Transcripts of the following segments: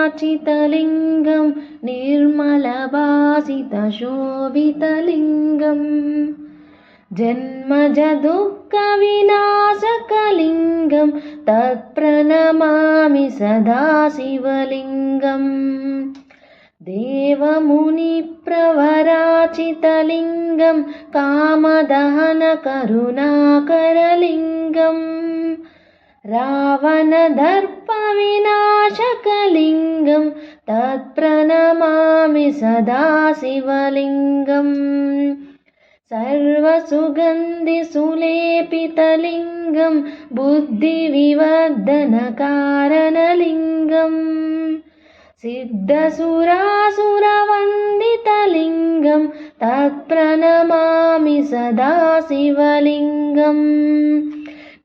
निर्मलभावराचितलिङ्गं निर्मलभासितशोभितलिङ्गम्। जन्मजदुःखविनाशकलिङ्गं तत्प्रणमामि सदा शिवलिङ्गम् देवमुनिप्रवराचितलिङ्गं कामदहनकरुणाकरलिङ्गम् रावणदर्पविनाशकलिङ्गं तत्प्रणमामि सदा शिवलिङ्गम् सर्वसुगन्धिसुलेपितलिङ्गं बुद्धिविवर्धनकारणलिङ्गम् सिद्धसुरासुरवन्दितलिङ्गं तत्प्रणमामि सदा शिवलिङ्गम्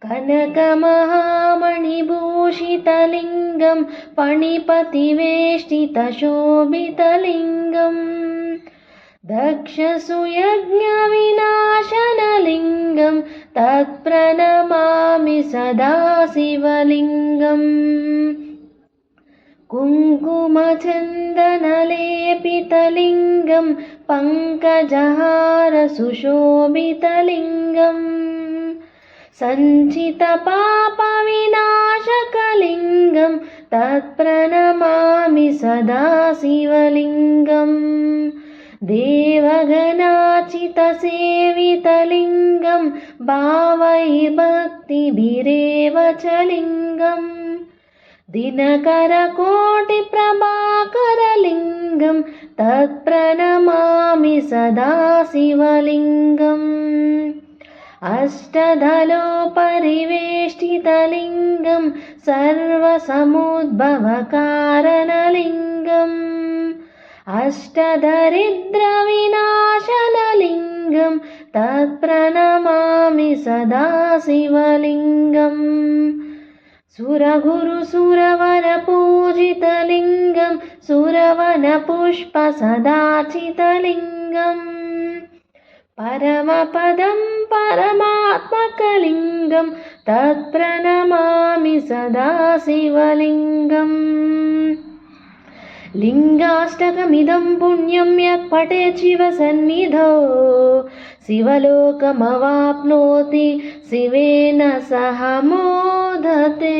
कनकमहामणिभूषितलिङ्गं पणिपतिवेष्टितशोभितलिङ्गम्। दक्षसुयज्ञविनाशनलिङ्गं तत्प्रणमामि सदा शिवलिङ्गम् कुङ्कुमचन्दनलेपितलिङ्गं पङ्कजहारसुशोभितलिङ्गम् सञ्चितपापविनाशकलिङ्गं तत्प्रणमामि सदा शिवलिङ्गम् देवगणाचितसेवितलिङ्गं भावैर्भक्तिभिरेव च लिङ्गम् दिनकरकोटिप्रभाकरलिङ्गं तत्प्रणमामि सदा शिवलिङ्गम् अष्टदलोपरिवेष्टितलिङ्गं सर्वसमुद्भवकारणलिङ्गम् अष्टदरिद्रविनाशनलिङ्गं तत्प्रणमामि सदा शिवलिङ्गम् सुरगुरुसुरवरपूजितलिङ्गं सुरवनपुष्पसदाचितलिङ्गम् परमपदं परमात्मकलिङ्गं तत्प्रणमामि सदा शिवलिङ्गम् लिङ्गाष्टकमिदं पुण्यं यः पठेत् शिवसन्निधौ शिवलोकमवाप्नोति शिवेन सह मोदते